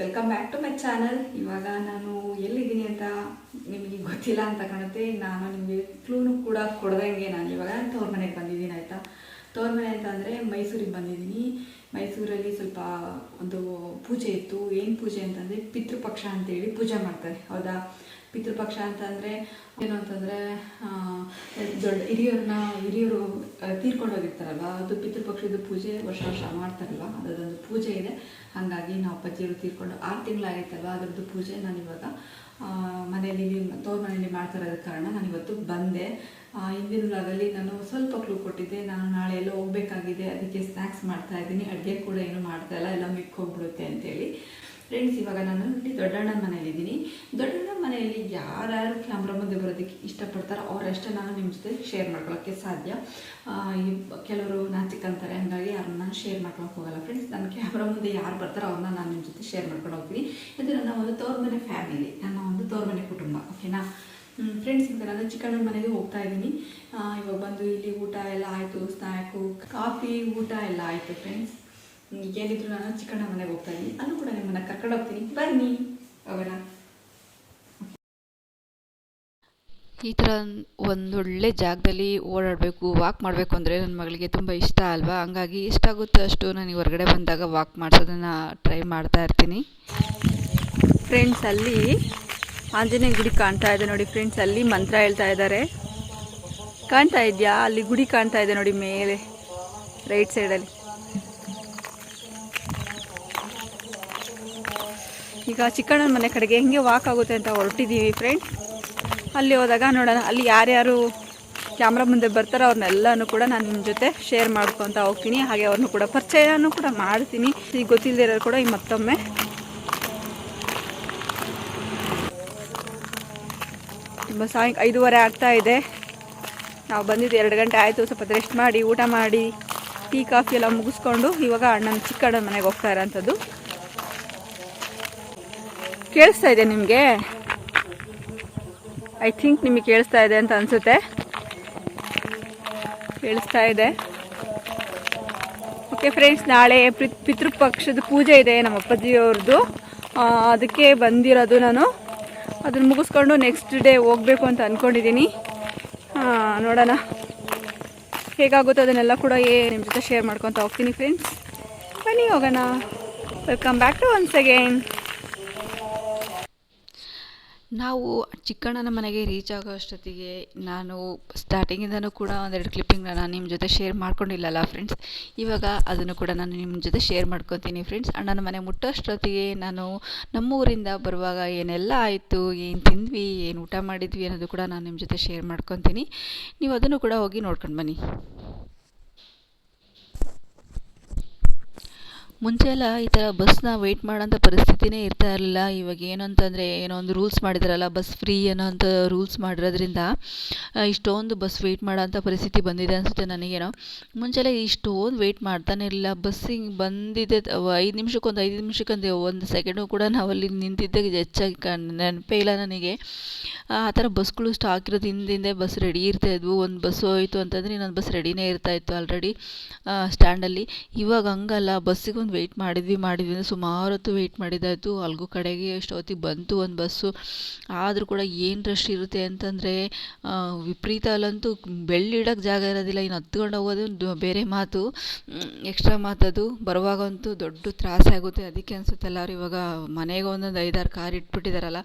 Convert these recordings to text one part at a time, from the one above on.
Welcome back to my channel ಇವಾಗ ನಾನು ಎಲ್ಲಿದ್ದೀನಿ ಅಂತ ನಿಮಗೆ ಗೊತ್ತಿಲ್ಲ ಅಂತ ಕಾಣುತ್ತೆ. ನಾನು ನಿಮಗೆ ಕ್ಲೂನು ಕೂಡ ಕೊಡ್ದಂಗೆ ನಾನು ಇವಾಗ ತವ್ರ ಮನೆಗೆ ಬಂದಿದ್ದೀನಿ, ಆಯಿತಾ? ತವ್ರ ಮನೆ ಅಂತ ಅಂದರೆ ಮೈಸೂರಿಗೆ ಬಂದಿದ್ದೀನಿ. ಮೈಸೂರಲ್ಲಿ ಸ್ವಲ್ಪ ಒಂದು ಪೂಜೆ ಇತ್ತು. ಏನು ಪೂಜೆ ಅಂತಂದರೆ ಪಿತೃಪಕ್ಷ ಅಂತೇಳಿ ಪೂಜೆ ಮಾಡ್ತಾರೆ. ಹೌದಾ? ಪಿತೃಪಕ್ಷ ಅಂತಂದರೆ ಏನು ಅಂತಂದರೆ ದೊಡ್ಡ ಹಿರಿಯರನ್ನ ಹಿರಿಯರು ಆ, ತೀರ್ಕೊಂಡು ಹೋಗಿರ್ತಾರಲ್ವ? ಅದು ಪಿತೃಪಕ್ಷದ ಪೂಜೆ ವರ್ಷ ವರ್ಷ ಮಾಡ್ತಾರಲ್ವ? ಒಂದು ಪೂಜೆ ಇದೆ. ಹಾಗಾಗಿ ನಾವು ಅಪ್ಪಾಜಿಯವರು ತೀರ್ಕೊಂಡು ಆರು ತಿಂಗಳಾಗಿತ್ತಲ್ವ ಅದರದ್ದು ಪೂಜೆ? ನಾನು ಇವಾಗ ಮನೆಯಲ್ಲಿ ತೋರ್ ಮನೆಯಲ್ಲಿ ಮಾಡ್ತಾ ಕಾರಣ ನಾನು ಇವತ್ತು ಬಂದೆ ಹಿಂದಿನ ವ್ಲಾಗಲ್ಲಿ ನಾನು ಸ್ವಲ್ಪ ಕ್ಲೂ ಕೊಟ್ಟಿದ್ದೆ. ನಾನು ನಾಳೆ ಎಲ್ಲ ಹೋಗ್ಬೇಕಾಗಿದೆ. ಅದಕ್ಕೆ ಸ್ನ್ಯಾಕ್ಸ್ ಮಾಡ್ತಾ ಇದ್ದೀನಿ. ಅಡುಗೆ ಕೂಡ ಏನು ಮಾಡ್ತಾ ಇಲ್ಲ. ಎಲ್ಲ ಮಿಕ್ಕೋಗ್ಬಿಡುತ್ತೆ ಅಂತೇಳಿ. ಫ್ರೆಂಡ್ಸ್ ಇವಾಗ ನಾನು ಇಲ್ಲಿ ದೊಡ್ಡಣ್ಣನ ಮನೆಯಲ್ಲಿದ್ದೀನಿ ದೊಡ್ಡಣ್ಣನ ಮನೆಯಲ್ಲಿ ಯಾರ್ಯಾರು ಕ್ಯಾಮ್ರ ಮುಂದೆ ಬರೋದಕ್ಕೆ ಇಷ್ಟಪಡ್ತಾರೋ ಅವರಷ್ಟೇ ನಾನು ನಿಮ್ಮ ಜೊತೆ ಶೇರ್ ಮಾಡ್ಕೊಳ್ಳೋಕ್ಕೆ ಸಾಧ್ಯ. ಕೆಲವರು ನಾಚಿಕಂತಾರೆ ಹಾಗಾಗಿ ಯಾರನ್ನ ನಾನು ಶೇರ್ ಮಾಡ್ಕೊಳಕ್ಕೆ ಹೋಗಲ್ಲ. ಫ್ರೆಂಡ್ಸ್ ನನ್ನ ಕ್ಯಾಮ್ರಾ ಮುಂದೆ ಯಾರು ಬರ್ತಾರೋ ಅವ್ರನ್ನ ನಾನು ನಿಮ್ಮ ಜೊತೆ ಶೇರ್ ಮಾಡ್ಕೊಂಡು ಹೋಗ್ತೀನಿ. ಇದು ನನ್ನ ಒಂದು ತವ್ರ ಮನೆ ಫ್ಯಾಮಿಲಿ ನನ್ನ ಒಂದು ತೋರ್ ಮನೆ ಕುಟುಂಬ ಓಕೆನಾ ಫ್ರೆಂಡ್ಸ್ ಇಂದ ನಾನು ಚಿಕ್ಕಣ್ಣನ ಮನೆಗೆ ಹೋಗ್ತಾ ಇದ್ದೀನಿ. ಇವಾಗ ಬಂದು ಇಲ್ಲಿ ಊಟ ಎಲ್ಲ ಆಯಿತು ಸ್ನ್ಯಾಕು ಕಾಫಿ, ಊಟ ಎಲ್ಲ ಆಯಿತು ಫ್ರೆಂಡ್ಸ್ ಏನಿದ್ರು ನಾನು, ಚಿಕ್ಕಣ್ಣ ಮನೆಗೆ ಹೋಗ್ತಾ ಇದ್ದೀನಿ. ಅಲ್ಲೂ ಕೂಡ ನಿಮ್ಮನ್ನ ಕರ್ಕೊಂಡು ಹೋಗ್ತೀನಿ. ಬನ್ನಿ, ಹೋಗೋಣ. ಈ ಥರ ಒಂದೊಳ್ಳೆ ಜಾಗದಲ್ಲಿ ಓಡಾಡಬೇಕು ವಾಕ್ ಮಾಡಬೇಕು ಅಂದರೆ ನನ್ನ ಮಗಳಿಗೆ ತುಂಬ ಇಷ್ಟ ಅಲ್ವಾ? ಹಂಗಾಗಿ ಆಗುತ್ತೆ ಅಷ್ಟು ನಾನು ಹೊರಗಡೆ ಬಂದಾಗ ವಾಕ್ ಮಾಡಿಸೋದನ್ನು ಟ್ರೈ ಮಾಡ್ತಾ ಇರ್ತೀನಿ. ಫ್ರೆಂಡ್ಸ್ ಅಲ್ಲಿ ಆಂಜನೇಯ ಗುಡಿ ಕಾಣ್ತಾ ಇದೆ ನೋಡಿ ಫ್ರೆಂಡ್ಸ್ ಅಲ್ಲಿ ಮಂತ್ರ ಹೇಳ್ತಾ ಇದ್ದಾರೆ. ಕಾಣ್ತಾ ಇದೆಯಾ? ಅಲ್ಲಿ ಗುಡಿ ಕಾಣ್ತಾ ಇದೆ ನೋಡಿ ಮೇಲೆ ರೈಟ್ ಸೈಡಲ್ಲಿ ಈಗ ಚಿಕ್ಕಣ್ಣನ ಮನೆ ಕಡೆಗೆ ಹೆಂಗೆ ವಾಕ್ ಆಗುತ್ತೆ ಅಂತ ಹೊರಟಿದ್ದೀವಿ ಫ್ರೆಂಡ್ಸ್ ಅಲ್ಲಿ ಹೋದಾಗ ನೋಡೋಣ, ಅಲ್ಲಿ ಯಾರ್ಯಾರು ಕ್ಯಾಮ್ರಾ ಮುಂದೆ ಬರ್ತಾರೋ ಅವ್ರನ್ನೆಲ್ಲನೂ ಕೂಡ ನಾನು ನಿಮ್ಮ ಜೊತೆ ಶೇರ್ ಮಾಡ್ಕೊತ ಹೋಗ್ತೀನಿ. ಹಾಗೆ ಅವ್ರನ್ನೂ ಕೂಡ ಪರಿಚಯನೂ ಕೂಡ ಮಾಡ್ತೀನಿ. ಈಗ ಗೊತ್ತಿಲ್ಲದೇ ಇರೋರು ಕೂಡ ಈ ಮತ್ತೊಮ್ಮೆ. ತುಂಬ ಸಾಯಂ, ಐದೂವರೆ ಆಗ್ತಾ ಇದೆ. ನಾವು ಬಂದಿದ್ದು ಎರಡು ಗಂಟೆ ಆಯಿತು, ಸ್ವಲ್ಪ ರೆಸ್ಟ್ ಮಾಡಿ, ಊಟ ಮಾಡಿ, ಟೀ, ಕಾಫಿ ಎಲ್ಲ ಮುಗಿಸ್ಕೊಂಡು ಇವಾಗ ಅಣ್ಣನ ಚಿಕ್ಕಣ್ಣನ ಮನೆಗೆ ಹೋಗ್ತಾ ಇರೋಂಥದ್ದು. ಕೇಳಿಸ್ತಾ ಇದೆ ನಿಮಗೆ? ಐ ಥಿಂಕ್ ನಿಮಗೆ ಕೇಳಿಸ್ತಾ ಇದೆ ಅಂತ ಅನಿಸುತ್ತೆ. ಕೇಳಿಸ್ತಾ ಇದೆ. ಓಕೆ ಫ್ರೆಂಡ್ಸ್ ನಾಳೆ ಪಿತ್, ಪಿತೃಪಕ್ಷದ ಪೂಜೆ ಇದೆ ನಮ್ಮ ಅಪ್ಪಾಜಿಯವ್ರದ್ದು. ಅದಕ್ಕೆ ಬಂದಿರೋದು ನಾನು. ಅದನ್ನು ಮುಗಿಸ್ಕೊಂಡು ನೆಕ್ಸ್ಟ್ ಡೇ ಹೋಗಬೇಕು ಅಂತ ಅಂದ್ಕೊಂಡಿದ್ದೀನಿ ನೋಡೋಣ. ಹೇಗಾಗುತ್ತೋ ಅದನ್ನೆಲ್ಲ ಕೂಡ ಏ ನಿಮ್ಮ ಜೊತೆ ಶೇರ್ ಮಾಡ್ಕೊತ ಹೋಗ್ತೀನಿ ಫ್ರೆಂಡ್ಸ್ ಬನ್ನಿ ಹೋಗೋಣ. Welcome back to once again ನಾವು ಚಿಕ್ಕಣ್ಣನ ಮನೆಗೆ ರೀಚ್ ಆಗೋ ಅಷ್ಟೊತ್ತಿಗೆ ನಾನು ಸ್ಟಾರ್ಟಿಂಗಿಂದನೂ ಕೂಡ ಒಂದೆರಡು ಕ್ಲಿಪ್ಪಿಂಗ್ನ ನಾನು ನಿಮ್ಮ ಜೊತೆ ಶೇರ್ ಮಾಡ್ಕೊಂಡಿಲ್ಲಲ್ಲ ಫ್ರೆಂಡ್ಸ್ ಇವಾಗ ಅದನ್ನು ಕೂಡ ನಾನು ನಿಮ್ಮ ಜೊತೆ ಶೇರ್ ಮಾಡ್ಕೊತೀನಿ ಫ್ರೆಂಡ್ಸ್ ಅಣ್ಣನ ಮನೆ ಮುಟ್ಟೋ ಅಷ್ಟೊತ್ತಿಗೆ ನಾನು ನಮ್ಮ ಊರಿಂದ ಬರುವಾಗ ಏನೆಲ್ಲ ಆಯಿತು, ಏನು ತಿಂದ್ವಿ, ಏನು ಊಟ ಮಾಡಿದ್ವಿ ಅನ್ನೋದು ಕೂಡ ನಾನು ನಿಮ್ಮ ಜೊತೆ ಶೇರ್ ಮಾಡ್ಕೊತೀನಿ. ನೀವು ಅದನ್ನು ಕೂಡ ಹೋಗಿ ನೋಡ್ಕೊಂಡು ಬನ್ನಿ. ಮುಂಚೆ ಎಲ್ಲ ಈ ಥರ ಬಸ್ನ ವೆಯ್ಟ್ ಮಾಡೋಂಥ ಪರಿಸ್ಥಿತಿನೇ ಇರ್ತಾ ಇರಲಿಲ್ಲ. ಇವಾಗ ಏನು ಏನೋ ಒಂದು ರೂಲ್ಸ್ ಮಾಡಿದಾರಲ್ಲ, ಬಸ್ ಫ್ರೀ ಅನ್ನೋ ಅಂಥ ರೂಲ್ಸ್ ಮಾಡಿರೋದ್ರಿಂದ ಇಷ್ಟೊಂದು ಬಸ್ ವೆಯ್ಟ್ ಮಾಡೋಂಥ ಪರಿಸ್ಥಿತಿ ಬಂದಿದೆ ಅನಿಸುತ್ತೆ ನನಗೇನೋ. ಮುಂಚೆಲ್ಲ ಇಷ್ಟೊಂದು ವೆಯ್ಟ್ ಮಾಡ್ತಾನೆ ಇರಲಿಲ್ಲ. ಬಸ್ಸಿಗೆ ಬಂದಿದ್ದೆ ಐದು ನಿಮಿಷಕ್ಕೊಂದು ಐದು ನಿಮಿಷಕ್ಕೊಂದು ಒಂದು ಸೆಕೆಂಡು ಕೂಡ ನಾವು ಅಲ್ಲಿ ನಿಂತಿದ್ದಾಗ ಹೆಚ್ಚಾಗಿ ನೆನಪೇ ಇಲ್ಲ ನನಗೆ. ಆ ಥರ ಬಸ್ಗಳು ಸ್ಟಾಕ್ ಇರೋದು ಹಿಂದಿಂದೆ ಬಸ್ ರೆಡಿ ಇರ್ತಾ ಇದ್ವು. ಒಂದು ಬಸ್ ಹೋಯಿತು ಅಂತಂದರೆ ಇನ್ನೊಂದು ಬಸ್ ರೆಡಿನೇ ಇರ್ತಾ ಇತ್ತು ಆಲ್ರೆಡಿ ಸ್ಟ್ಯಾಂಡಲ್ಲಿ ಇವಾಗ ಹಂಗಲ್ಲ ಬಸ್ಸಿಗೆ ಒಂದು ವೆಯ್ಟ್ ಮಾಡಿದ್ವಿ ಮಾಡಿದ್ವಿ. ಅಂದರೆ ಸುಮಾರು ಹೊತ್ತು ವೆಯ್ಟ್ ಮಾಡಿದ್ದಾಯಿತು ಅಲ್ಗೂ ಕಡೆಗೆ ಎಷ್ಟೊತ್ತಿಗೆ ಬಂತು ಒಂದು ಬಸ್ಸು ಆದರೂ ಕೂಡ ಏನು ರಶ್ ಇರುತ್ತೆ ಅಂತಂದರೆ ವಿಪರೀತ ಅಲ್ಲಂತೂ ಬೆಳ್ಳಿಡೋಕ್ಕೆ ಜಾಗ ಇರೋದಿಲ್ಲ. ಇನ್ನು ಹತ್ಕೊಂಡು ಹೋಗೋದು ಬೇರೆ ಮಾತು. ಎಕ್ಸ್ಟ್ರಾ ಮಾತದು. ಬರುವಾಗಂತೂ ದೊಡ್ಡ ತ್ರಾಸಾಗುತ್ತೆ ಅದಕ್ಕೆ ಅನಿಸುತ್ತೆ ಎಲ್ಲರೂ ಇವಾಗ ಮನೆಗೆ ಒಂದೊಂದು ಐದಾರು ಕಾರ್ ಇಟ್ಬಿಟ್ಟಿದ್ದಾರಲ್ಲ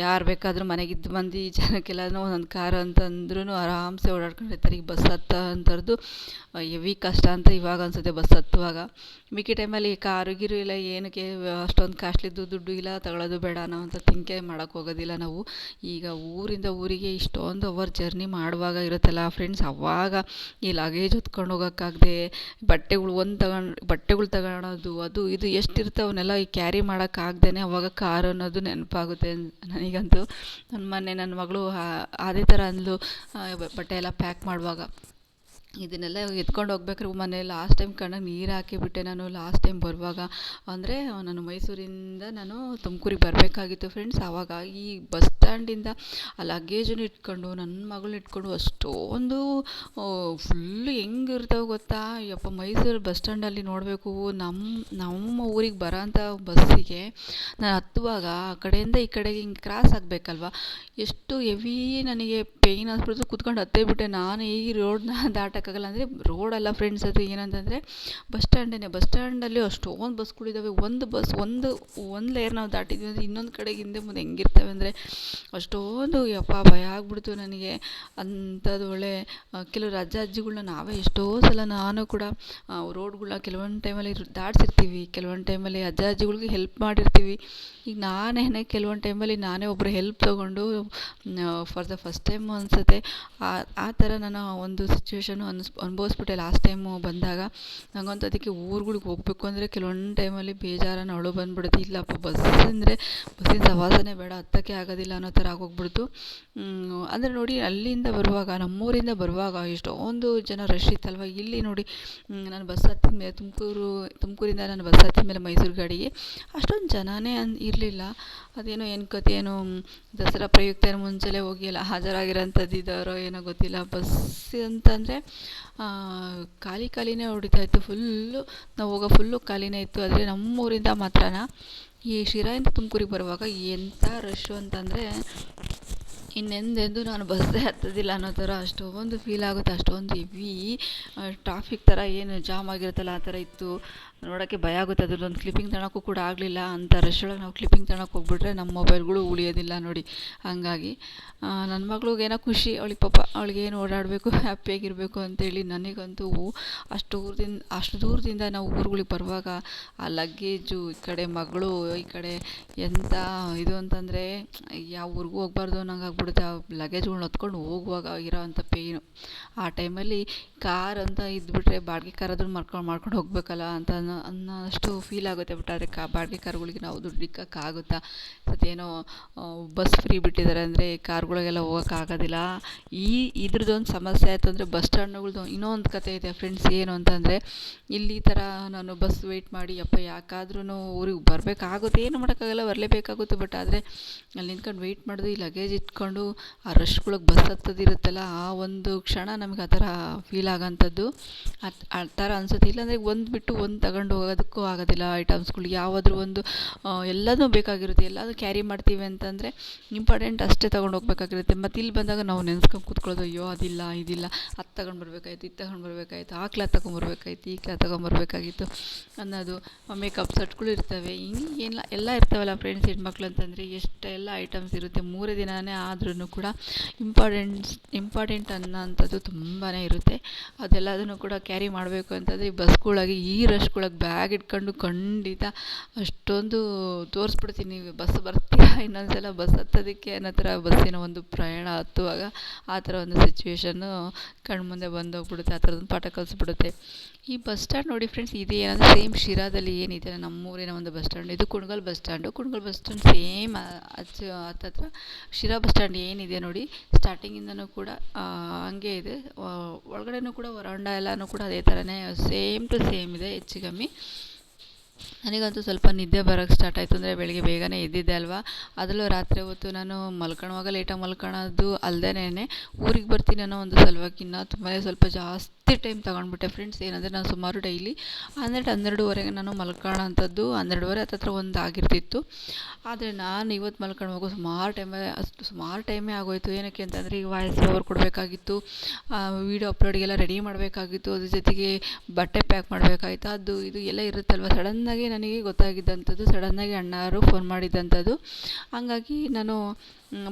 ಯಾರು ಬೇಕಾದರೂ ಮನೆಗಿದ್ದು ಮಂದಿ ಜನಕ್ಕೆಲ್ಲ ಒಂದೊಂದು ಕಾರು ಅಂತಂದ್ರೂ ಆರಾಮ್ಸೆ ಓಡಾಡ್ಕೊಂಡಿರ್ತಾರೆ ಈಗ ಬಸ್ ಹತ್ತ ಅಂಥದ್ದು ಹೆವಿ ಕಷ್ಟ ಅಂತ ಇವಾಗ ಅನ್ಸುತ್ತೆ ಬಸ್ ಹತ್ತುವಾಗ. ಮಿಕ್ಕಿ ಟೈಮಲ್ಲಿ ಕಾರು ಗೀರು ಇಲ್ಲ, ಏನಕ್ಕೆ ಅಷ್ಟೊಂದು ಕಾಸ್ಟ್ಲಿದ್ದು ದುಡ್ಡು ಇಲ್ಲ ತಗೊಳ್ಳೋದು ಬೇಡ ಅನ್ನೋ ಅಂತ ತಿಂಕೆ ಮಾಡೋಕ್ಕೆ ಹೋಗೋದಿಲ್ಲ ನಾವು. ಈಗ ಊರಿಂದ ಊರಿಗೆ ಇಷ್ಟೊಂದು ಅವರ್ ಜರ್ನಿ ಮಾಡುವಾಗ ಇರುತ್ತಲ್ಲ ಫ್ರೆಂಡ್ಸ್ ಅವಾಗ ಈ ಲಗೇಜ್ ಹೊತ್ಕೊಂಡು ಹೋಗೋಕ್ಕಾಗದೆ ಬಟ್ಟೆಗಳು ಒಂದು ತಗೊಂಡು ಬಟ್ಟೆಗಳು ತಗೊಳೋದು, ಅದು ಇದು ಎಷ್ಟಿರ್ತವೆ ಅವನ್ನೆಲ್ಲ ಈ ಕ್ಯಾರಿ ಮಾಡೋಕ್ಕಾಗ್ದೇ ಅವಾಗ ಕಾರ್ ಅನ್ನೋದು ನೆನಪಾಗುತ್ತೆ. ನನಗಂತೂ ನನ್ನ ಮೊನ್ನೆ ನನ್ನ ಮಗಳು ಅದೇ ಥರ ಅಂದಳು ಬಟ್ಟೆ ಎಲ್ಲ ಪ್ಯಾಕ್ ಮಾಡುವಾಗ. ಇದನ್ನೆಲ್ಲ ಎತ್ಕೊಂಡು ಹೋಗ್ಬೇಕಾದ್ರೆ ಮನೆ ಲಾಸ್ಟ್ ಟೈಮ್ ಕಣ್ಣಿಗೆ ನೀರು ಹಾಕಿಬಿಟ್ಟೆ ನಾನು, ಲಾಸ್ಟ್ ಟೈಮ್ ಬರುವಾಗ. ಅಂದರೆ, ನಾನು ಮೈಸೂರಿಂದ ನಾನು ತುಮಕೂರಿಗೆ ಬರಬೇಕಾಗಿತ್ತು ಫ್ರೆಂಡ್ಸ್ ಆವಾಗ ಈ ಬಸ್ ಸ್ಟ್ಯಾಂಡಿಂದ ಆ ಲಗೇಜನ್ನು ಇಟ್ಕೊಂಡು ನನ್ನ ಮಗಳನ್ನ ಇಟ್ಕೊಂಡು ಅಷ್ಟೊಂದು ಫುಲ್ಲು ಹೆಂಗಿರ್ತಾವೆ ಗೊತ್ತಾ? ಯಪ್ಪ, ಮೈಸೂರು ಬಸ್ ಸ್ಟ್ಯಾಂಡಲ್ಲಿ ನೋಡಬೇಕು. ನಮ್ಮ ನಮ್ಮ ಊರಿಗೆ ಬರೋಂಥ ಬಸ್ಸಿಗೆ ನಾನು ಹತ್ತುವಾಗ ಆ ಕಡೆಯಿಂದ ಈ ಕಡೆಗೆ ಹಿಂಗೆ ಕ್ರಾಸ್ ಆಗಬೇಕಲ್ವ? ಎಷ್ಟು ಹೆವಿ ನನಗೆ ಪೇಯ್ನ್ ಅನ್ಸ್ಬಿಡ್ತು ಕುತ್ಕೊಂಡು ಹತ್ತೇ ಬಿಟ್ಟೆ. ನಾನು ಈ ರೋಡನ್ನ ದಾಟೋಕ್ಕಾಗಲ್ಲ ಅಂದರೆ ರೋಡಲ್ಲ ಫ್ರೆಂಡ್ಸ್ ಅದು ಏನಂತಂದರೆ ಬಸ್ ಸ್ಟ್ಯಾಂಡೇ ಬಸ್ ಸ್ಟ್ಯಾಂಡಲ್ಲಿ ಅಷ್ಟೊಂದು ಬಸ್ಗಳಿದ್ದಾವೆ ಒಂದು ಬಸ್ ಒಂದು ಒಂದು ಲೇಯರ್ ನಾವು ದಾಟಿದ್ವಿ ಅಂದರೆ ಇನ್ನೊಂದು ಕಡೆಗೆ ಹಿಂದೆ ಮುಂದೆ ಹೆಂಗಿರ್ತವೆ ಅಂದರೆ ಅಷ್ಟೊಂದು, ಯಪ್ಪ, ಭಯ ಆಗ್ಬಿಡ್ತು ನನಗೆ. ಅಂಥದ್ದು ಒಳ್ಳೆ ಕೆಲವರು ಅಜ್ಜ ಅಜ್ಜಿಗಳನ್ನ ನಾವೇ ಎಷ್ಟೋ ಸಲ ನಾನು ಕೂಡ ರೋಡ್ಗಳನ್ನ ಕೆಲವೊಂದು ಟೈಮಲ್ಲಿ ದಾಟ್ಸಿರ್ತೀವಿ. ಕೆಲವೊಂದು ಟೈಮಲ್ಲಿ ಅಜ್ಜ ಅಜ್ಜಿಗಳಿಗೆ ಹೆಲ್ಪ್ ಮಾಡಿರ್ತೀವಿ. ಈಗ ನಾನೇ ಕೆಲವೊಂದು ಟೈಮಲ್ಲಿ ನಾನೇ ಒಬ್ಬರು ಹೆಲ್ಪ್ ತೊಗೊಂಡು ಫಾರ್ ದ ಫಸ್ಟ್ ಟೈಮ್ ಅನಿಸುತ್ತೆ. ಆ ಆ ಥರ ನಾನು ಒಂದು ಸಿಚುವೇಶನು ಅನ್ಸ್, ಅನುಭವಿಸ್ಬಿಟ್ಟೆ ಲಾಸ್ಟ್ ಟೈಮು ಬಂದಾಗ. ನನಗಂತೂ ಅದಕ್ಕೆ ಊರುಗಳಿಗೆ ಹೋಗಬೇಕು ಅಂದರೆ ಕೆಲವೊಂದು ಟೈಮಲ್ಲಿ ಬೇಜಾರನ್ನು ಅಳು ಬಂದ್ಬಿಡುತ್ತೆ. ಇಲ್ಲಪ್ಪ ಬಸ್ ಅಂದರೆ ಬಸ್ಸಿನ ಸವಾಸನೆ ಬೇಡ, ಹತ್ತಕ್ಕೆ ಆಗೋದಿಲ್ಲ ಅನ್ನೋ ಥರ ಆಗೋಗ್ಬಿಡ್ತು. ಅಂದರೆ ನೋಡಿ ಅಲ್ಲಿಂದ ಬರುವಾಗ, ನಮ್ಮೂರಿಂದ ಬರುವಾಗ ಎಷ್ಟೊಂದು ಜನ ರಶ್ ಇತ್ತಲ್ವ. ಇಲ್ಲಿ ನೋಡಿ ನಾನು ಬಸ್ ಹತ್ತಿದ ಮೇಲೆ ತುಮಕೂರು, ತುಮಕೂರಿಂದ ನಾನು ಬಸ್ ಹತ್ತಿದ ಮೇಲೆ ಮೈಸೂರು ಗಾಡಿಗೆ ಅಷ್ಟೊಂದು ಜನನೇ ಇರಲಿಲ್ಲ. ಅದೇನೋ ಏನು ಕತೆ ಏನೋ ದಸರಾ ಪ್ರಯುಕ್ತ ಮುಂಚೆಲೇ ಹೋಗಿ ಎಲ್ಲ ಇದ್ದಾರೋ ಏನೋ ಗೊತ್ತಿಲ್ಲ. ಬಸ್ ಅಂತಂದರೆ ಖಾಲಿ ಖಾಲಿನೇ ಹೊಡಿತಾ ಇತ್ತು, ಫುಲ್ಲು, ನಾವು ಹೋಗೋ ಫುಲ್ಲು ಖಾಲಿನೇ ಇತ್ತು. ಆದರೆ ನಮ್ಮೂರಿಂದ ಮಾತ್ರನ, ಈ ಶಿರಾಯಿಂದ ತುಮಕೂರಿಗೆ ಬರುವಾಗ ಎಂಥ ರಶ್ಶು ಅಂತಂದರೆ, ಇನ್ನೆಂದೆಂದು ನಾನು ಬಸ್ಸೇ ಹತ್ತೋದಿಲ್ಲ ಅನ್ನೋ ಥರ ಅಷ್ಟೊಂದು ಫೀಲ್ ಆಗುತ್ತೆ, ಅಷ್ಟೊಂದು ಹೆವಿ ಟ್ರಾಫಿಕ್ ಥರ ಏನು ಜಾಮ್ ಆಗಿರುತ್ತಲ್ಲ ಆ ಥರ ಇತ್ತು. ನೋಡೋಕ್ಕೆ ಭಯ ಆಗುತ್ತೆ. ಅದ್ರದ್ದೊಂದು ಕ್ಲಿಪ್ಪಿಂಗ್ ತಗೊಳಕ್ಕೂ ಕೂಡ ಆಗಲಿಲ್ಲ. ಅಂತ ರಶ್ ನಾವು ಕ್ಲಿಪ್ಪಿಂಗ್ ತಗೊಳಕ್ಕೆ ಹೋಗ್ಬಿಟ್ರೆ ನಮ್ಮ ಮೊಬೈಲ್ಗಳು ಉಳಿಯೋದಿಲ್ಲ ನೋಡಿ. ಹಾಗಾಗಿ ನನ್ನ ಮಗಳಿಗೇನೋ ಖುಷಿ. ಅವಳಿಗೆ ಪಾಪ ಏನು ಓಡಾಡಬೇಕು ಹ್ಯಾಪಿಯಾಗಿರಬೇಕು ಅಂತೇಳಿ ನನಗಂತೂ ಅಷ್ಟು ದೂರದಿಂದ ಅಷ್ಟು ದೂರದಿಂದ ನಾವು ಊರುಗಳಿಗೆ ಬರುವಾಗ ಆ ಲಗೇಜು ಈ ಕಡೆ ಮಗಳು, ಈ ಕಡೆ ಎಂಥ ಇದು ಅಂತಂದರೆ ಯಾವ ಊರಿಗೂ ಹೋಗ್ಬಾರ್ದು ಅನ್ನಂಗೆ ಆಗ್ಬಿಡುತ್ತೆ. ಆ ಲಗೇಜ್ಗಳನ್ನ ಹೊತ್ಕೊಂಡು ಹೋಗುವಾಗ ಇರೋ ಅಂಥ ಪೇಯ್ನು ಆ ಟೈಮಲ್ಲಿ ಕಾರ್ ಅಂತ ಇದ್ಬಿಟ್ರೆ ಬಾಡಿಗೆ ಕಾರಾದ್ರೂ ಮರ್ಕೊಂಡು ಮಾಡ್ಕೊಂಡು ಹೋಗಬೇಕಲ್ಲ ಅಂತ ಅನ್ನೋ, ಅನ್ನೋಷ್ಟು ಫೀಲ್ ಆಗುತ್ತೆ. ಬಟ್ ಆದರೆ ಕಾ, ಬಾಡಿಗೆ ಕಾರ್ಗಳಿಗೆ ನಾವು ದುಡ್ಡು ಮತ್ತೇನೋ ಬಸ್ ಫ್ರೀ ಬಿಟ್ಟಿದ್ದಾರೆ ಅಂದರೆ ಕಾರ್ಗಳಿಗೆಲ್ಲ ಹೋಗೋಕ್ಕಾಗೋದಿಲ್ಲ. ಈ, ಇದ್ರದ್ದೊಂದು ಸಮಸ್ಯೆ ಆಯಿತು ಅಂದರೆ ಬಸ್ ಸ್ಟ್ಯಾಂಡ್ಗಳ್ದು ಇನ್ನೊಂದು ಕತೆ ಇದೆ ಫ್ರೆಂಡ್ಸ್ ಏನು ಅಂತಂದರೆ, ಇಲ್ಲಿ ಥರ ನಾನು ಬಸ್ ವೆಯ್ಟ್ ಮಾಡಿ, ಅಪ್ಪ ಯಾಕಾದ್ರೂ ಊರಿಗೆ ಬರಬೇಕಾಗುತ್ತೆ? ಏನು ಮಾಡೋಕ್ಕಾಗಲ್ಲ, ಬರಲೇಬೇಕಾಗುತ್ತೆ. ಬಟ್ ಆದರೆ, ಅಲ್ಲಿ ನಿಂತ್ಕೊಂಡು ವೆಯ್ಟ್ ಮಾಡೋದು ಈ ಲಗೇಜ್ ಇಟ್ಕೊಂಡು ಆ ರಶ್ಗಳಿಗೆ ಬಸ್ ಹತ್ತೋದಿರುತ್ತಲ್ಲ ಆ ಒಂದು ಕ್ಷಣ ನಮಗೆ ಆ ಥರ ಫೀಲ್ ಆಗೋಂಥದ್ದು. ಆ ಥರ ಅನಿಸುತ್ತೆ. ಇಲ್ಲಾಂದರೆ ಒಂದು ಬಿಟ್ಟು ಒಂದು ತಗೊಂಡು ಹೋಗೋದಕ್ಕೂ ಆಗೋದಿಲ್ಲ ಐಟಮ್ಸ್ಗಳು. ಯಾವುದಾದ್ರೂ ಒಂದು ಎಲ್ಲದೂ ಬೇಕಾಗಿರುತ್ತೆ. ಎಲ್ಲದೂ ಕ್ಯಾರಿ ಮಾಡ್ತೀವಿ ಅಂತಂದರೆ ಇಂಪಾರ್ಟೆಂಟ್ ಅಷ್ಟೇ ತೊಗೊಂಡು ಹೋಗ್ಬೇಕಾಗಿರುತ್ತೆ. ಮತ್ತು ಇಲ್ಲಿ ಬಂದಾಗ ನಾವು ನೆನ್ಸ್ಕೊಂಡು ಕೂತ್ಕೊಳ್ಳೋದು, ಅಯ್ಯೋ, ಅದಿಲ್ಲ, ಇದಿಲ್ಲ. ಅದು ತಗೊಂಡು ಬರಬೇಕಾಯ್ತು, ಇದು ತಗೊಂಡು ಬರಬೇಕಾಯ್ತು, ಆ ಕ್ಲಾತ್ ತಗೊಂಬರ್ಬೇಕಾಯ್ತು, ಈ ಕ್ಲಾತ್ ತಗೊಂಬರ್ಬೇಕಾಗಿತ್ತು ಅನ್ನೋದು ಮೇಕಪ್ ಸೆಟ್ಗಳು ಇರ್ತವೆ. ಹಿಂಗೆ ಎಲ್ಲ ಇರ್ತಾವಲ್ಲ ಫ್ರೆಂಡ್ಸ್ ಹೆಣ್ಮಕ್ಳು ಅಂತಂದರೆ ಎಷ್ಟೆಲ್ಲ ಐಟಮ್ಸ್ ಇರುತ್ತೆ. ಮೂರೇ ದಿನವೇ ಆದ್ರೂ ಕೂಡ ಇಂಪಾರ್ಟೆಂಟ್ಸ್ ಇಂಪಾರ್ಟೆಂಟ್ ಅನ್ನೋಂಥದ್ದು ತುಂಬಾ ಇರುತ್ತೆ. ಅದೆಲ್ಲದನ್ನು ಕೂಡ ಕ್ಯಾರಿ ಮಾಡಬೇಕು ಅಂತಂದರೆ ಈ ಬಸ್ಗಳಾಗಿ ಈ ರಶ್ಗಳಾಗೆ ಬ್ಯಾಗ್ ಇಟ್ಕೊಂಡು ಖಂಡಿತ ಅಷ್ಟೊಂದು ತೋರಿಸ್ಬಿಡ್ತೀನಿ ಬಸ್ ಬರ್ತೀರಾ? ಇನ್ನೊಂದು ಸಲ ಬಸ್ ಹತ್ತೋದಕ್ಕೆ ಅನ್ನೋ ಥರ ಬಸ್ಸಿನ ಒಂದು ಪ್ರಯಾಣ ಹತ್ತುವಾಗ ಆ ಥರ ಒಂದು ಸಿಚುವೇಶನ್ನು ಕಣ್ಮುಂದೆ ಬಂದೋಗ್ಬಿಡುತ್ತೆ, ಆ ಥರದೊಂದು ಪಾಠ ಕಲಿಸ್ಬಿಡುತ್ತೆ. ಈ ಬಸ್ ಸ್ಟ್ಯಾಂಡ್ ನೋಡಿ ಫ್ರೆಂಡ್ಸ್, ಇದು ಏನಂದರೆ ಸೇಮ್ ಶಿರಾದಲ್ಲಿ ಏನಿದೆ, ನಮ್ಮೂರಿನ ಒಂದು ಬಸ್ ಸ್ಟ್ಯಾಂಡ್ ಇದು Kunigal bus stand Kunigal bus stand same ಅಚ್ಚು, ಹತ್ತತ್ರ ಶಿರಾ ಬಸ್ ಸ್ಟ್ಯಾಂಡ್ ಏನಿದೆ ನೋಡಿ, ಸ್ಟಾರ್ಟಿಂಗಿಂದನೂ ಕೂಡ ಹಂಗೆ ಇದೆ. ಒಳಗಡೆನೂ ಕೂಡ ವರಾಂಡ ಎಲ್ಲನೂ ಕೂಡ ಅದೇ ಥರನೇ, ಸೇಮ್ ಟು ಸೇಮ್ ಇದೆ, ಹೆಚ್ಚು ಕಮ್ಮಿ. ನನಗಂತೂ ಸ್ವಲ್ಪ ನಿದ್ದೆ ಬರೋಕ್ಕೆ ಸ್ಟಾರ್ಟ್ ಆಯಿತು ಅಂದರೆ ಬೆಳಗ್ಗೆ ಬೇಗನೆ ಎದ್ದಿದ್ದೆ ಅಲ್ವಾ? ಅದರಲ್ಲೂ ರಾತ್ರಿ ಹೊತ್ತು ನಾನು ಮಲ್ಕೊಳ್ಳುವಾಗ ಲೇಟಾಗಿ ಮಲ್ಕೊಳ್ಳೋದು ಅಲ್ದೇನೆ ಊರಿಗೆ ಬರ್ತೀನಿ ಅನ್ನೋ ಒಂದು ಸಲುವಾಗಿ ತುಂಬ ಸ್ವಲ್ಪ ಜಾಸ್ತಿ ಟೈಮ್ ತಗೊಂಡ್ಬಿಟ್ಟೆ. ಫ್ರೆಂಡ್ಸ್ ಏನಂದರೆ ನಾನು ಸುಮಾರು ಡೈಲಿ ಹನ್ನೆರಡು, ಹನ್ನೆರಡುವರೆಗೆ ನಾನು ಮಲ್ಕೊಳ್ಳೋಂಥದ್ದು ಹನ್ನೆರಡುವರೆ ಹತ್ತತ್ರ ಒಂದು ಆಗಿರ್ತಿತ್ತು. ಆದರೆ ನಾನು ಇವತ್ತು ಮಲ್ಕೊಳ್ಳುವಾಗ ಸುಮಾರು ಟೈಮೇ ಅಷ್ಟು ಸುಮಾರು ಟೈಮೇ ಆಗೋಯಿತು. ಏನಕ್ಕೆ ಅಂತಂದರೆ ಈಗ ವಾಯ್ಸ್ ಓವರ್ ಕೊಡಬೇಕಾಗಿತ್ತು. ವೀಡಿಯೋ ಅಪ್ಲೋಡ್ಗೆಲ್ಲ ರೆಡಿ ಮಾಡಬೇಕಾಗಿತ್ತು. ಅದ್ರ ಜೊತೆಗೆ ಬಟ್ಟೆ ಪ್ಯಾಕ್ ಮಾಡಬೇಕಾಯ್ತು. ಅದು, ಇದು ಎಲ್ಲ ಇರುತ್ತಲ್ವ? ಸಡನ್ನಾಗಿ ನನಗೆ ಗೊತ್ತಾಗಿದ್ದಂಥದ್ದು, ಸಡನ್ನಾಗಿ ಅಣ್ಣಾರು ಫೋನ್ ಮಾಡಿದ್ದಂಥದ್ದು. ಹಾಗಾಗಿ ನಾನು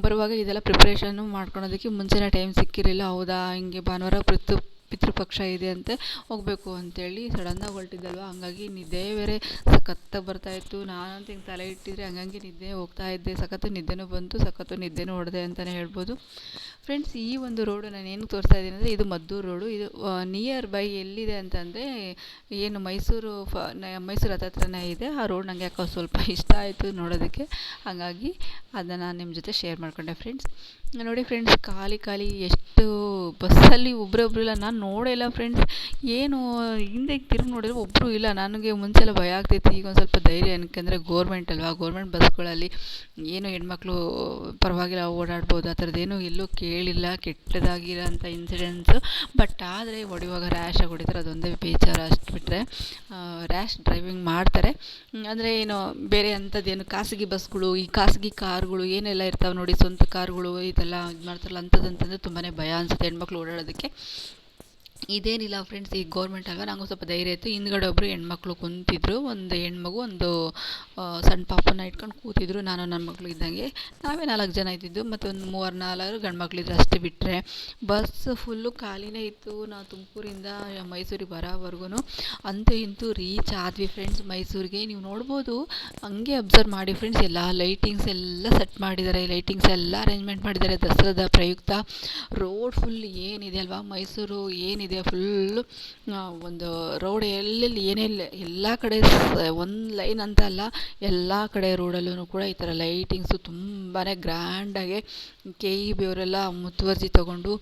ಬರುವಾಗ ಇದೆಲ್ಲ ಪ್ರಿಪ್ರೇಷನ್ನು ಮಾಡ್ಕೊಳೋದಕ್ಕೆ ಮುಂಚೆನೇ ಟೈಮ್ ಸಿಕ್ಕಿರಲಿಲ್ಲ. ಹೌದಾ, ಹಿಂಗೆ ಭಾನುವಾರ ಪಿತೃ ಪಿತೃಪಕ್ಷ ಇದೆ ಅಂತ ಹೋಗಬೇಕು ಅಂತೇಳಿ ಸಡನ್ನಾಗಿ ಹೊರಟಿದ್ದಲ್ವ? ಹಂಗಾಗಿ ನಿದ್ದೆ ಬೇರೆ ಸಖತ್ತಾಗಿ ಬರ್ತಾಯಿತ್ತು ನಾನಂತೂ ಹಿಂಗೆ ತಲೆ ಇಟ್ಟಿದ್ರೆ ಹಂಗಂಗೆ ನಿದ್ದೆ ಹೋಗ್ತಾ ಇದ್ದೆ. ಸಖತ್ತು ನಿದ್ದೆನೂ ಬಂತು, ಸಖತ್ತು ನಿದ್ದೆನೂ ಹೊಡೆದೆ ಅಂತಲೇ ಹೇಳ್ಬೋದು. ಫ್ರೆಂಡ್ಸ್ ಈ ಒಂದು ರೋಡು ನಾನು ಏನು ತೋರಿಸ್ತಾ ಇದ್ದೀನಿ ಅಂದರೆ ಇದು ಮದ್ದೂರು ರೋಡು ಇದು ನಿಯರ್ ಬೈ ಎಲ್ಲಿದೆ ಅಂತಂದರೆ ಏನು ಮೈಸೂರು ಫ ಮೈಸೂರು ಹತ್ತತ್ರನೇ ಇದೆ. ಆ ರೋಡ್ ನನಗೆ ಯಾಕೋ ಸ್ವಲ್ಪ ಇಷ್ಟ ಆಯಿತು ನೋಡೋದಕ್ಕೆ. ಹಾಗಾಗಿ ಅದನ್ನು ನಿಮ್ಮ ಜೊತೆ ಶೇರ್ ಮಾಡಿಕೊಂಡೆ ಫ್ರೆಂಡ್ಸ್ ನೋಡಿ ಫ್ರೆಂಡ್ಸ್ ಖಾಲಿ ಖಾಲಿ ಎಷ್ಟು ಬಸ್ಸಲ್ಲಿ ಒಬ್ಬರೊಬ್ರು ಇಲ್ಲ ನಾನು ನೋಡೇ ಇಲ್ಲ ಫ್ರೆಂಡ್ಸ್ ಏನು, ಹಿಂದೆ ತಿರುಗಿ ನೋಡಿದ್ರೆ ಒಬ್ಬರು ಇಲ್ಲ. ನನಗೆ ಮುಂಚೆಲ್ಲ ಭಯ ಆಗ್ತಿತ್ತು. ಈಗ ಒಂದು ಸ್ವಲ್ಪ ಧೈರ್ಯ ಏನಕ್ಕೆಂದರೆ ಗೋರ್ಮೆಂಟ್ ಅಲ್ವಾ? ಗೋರ್ಮೆಂಟ್ ಬಸ್ಗಳಲ್ಲಿ ಏನು ಹೆಣ್ಮಕ್ಳು ಪರವಾಗಿಲ್ಲ, ಓಡಾಡ್ಬೋದು. ಆ ಥರದ್ದೇನು ಎಲ್ಲೂ ಕೇಳಿಲ್ಲ. ಕೆಟ್ಟದಾಗಿರೋಂಥ ಇನ್ಸಿಡೆಂಟ್ಸು ಬಟ್ ಆದರೆ ಹೊಡೆಯುವಾಗ ರ್ಯಾಶಾಗಿ ಹೊಡಿತಾರೆ. ಅದೊಂದೇ ಬೇಜಾರು ಅಷ್ಟು ಬಿಟ್ಟರೆ ರ್ಯಾಶ್ ಡ್ರೈವಿಂಗ್ ಮಾಡ್ತಾರೆ. ಅಂದರೆ ಏನು, ಬೇರೆ ಅಂಥದ್ದೇನು, ಖಾಸಗಿ ಬಸ್ಗಳು, ಈ ಖಾಸಗಿ ಕಾರ್ಗಳು ಏನೆಲ್ಲ ಇರ್ತಾವೆ ನೋಡಿ, ಸ್ವಂತ ಕಾರ್ಗಳು ಇದೆಲ್ಲ ಇದು ಮಾಡ್ತಾರಲ್ಲ ಅಂಥದ್ದಂತಂದರೆ ತುಂಬಾ ಭಯ ಅನಿಸುತ್ತೆ ಹೆಣ್ಮಕ್ಳು ಓಡಾಡೋದಕ್ಕೆ. ಇದೇನಿಲ್ಲ ಫ್ರೆಂಡ್ಸ್ ಈಗ ಗೌರ್ಮೆಂಟ್ ಅಲ್ವಾ ನಂಗೆ ಸ್ವಲ್ಪ ಧೈರ್ಯ ಇತ್ತು. ಹಿಂದ್ಗಡೆ ಒಬ್ಬರು ಹೆಣ್ಮಕ್ಳು ಕುಂತಿದ್ರು. ಒಂದು ಹೆಣ್ಮಗು, ಒಂದು ಸಣ್ಣ ಪಾಪನ ಇಟ್ಕೊಂಡು ಕೂತಿದ್ರು. ನಾನು ನನ್ನ ಮಕ್ಳು ಇದ್ದಂಗೆ. ನಾವೇ ನಾಲ್ಕು ಜನ ಇದ್ದಿದ್ದು. ಮತ್ತು ಒಂದು ಮೂವರು ನಾಲ್ಕು ಗಂಡು ಮಕ್ಳಿದ್ರು ಅಷ್ಟೇ ಬಿಟ್ಟರೆ ಬಸ್ ಫುಲ್ಲು ಖಾಲಿನೇ ಇತ್ತು. ನಾವು ತುಮಕೂರಿಂದ ಮೈಸೂರಿಗೆ ಬರೋವರೆಗೂ ಅಂತೂ ಇಂತೂ ರೀಚ್ ಆದ್ವಿ ಫ್ರೆಂಡ್ಸ್ ಮೈಸೂರಿಗೆ. ನೀವು ನೋಡ್ಬೋದು, ಹಂಗೆ ಅಬ್ಸರ್ವ್ ಮಾಡಿ ಫ್ರೆಂಡ್ಸ್ ಎಲ್ಲ ಲೈಟಿಂಗ್ಸ್ ಎಲ್ಲ ಸೆಟ್ ಮಾಡಿದ್ದಾರೆ. ಲೈಟಿಂಗ್ಸ್ ಎಲ್ಲ ಅರೇಂಜ್ಮೆಂಟ್ ಮಾಡಿದ್ದಾರೆ. ದಸರಾದ ಪ್ರಯುಕ್ತ. ರೋಡ್ ಫುಲ್ ಏನಿದೆ ಅಲ್ವಾ? ಮೈಸೂರು ಏನಿದೆ? ಫುಲ್ಲು ಒಂದು ರೋಡ್ ಎಲ್ಲೆಲ್ಲಿ ಏನೆಲ್ಲ ಎಲ್ಲ ಕಡೆ ಒಂದು ಲೈನ್ ಅಂತ ಅಲ್ಲ, ಎಲ್ಲ ಕಡೆ ರೋಡಲ್ಲೂ ಕೂಡ ಈ ಥರ ಲೈಟಿಂಗ್ಸು ತುಂಬಾ ಗ್ರ್ಯಾಂಡಾಗಿ ಕೆ ಇ ಬಿ ಅವರೆಲ್ಲ ಮುತುವರ್ಜಿ ತಗೊಂಡು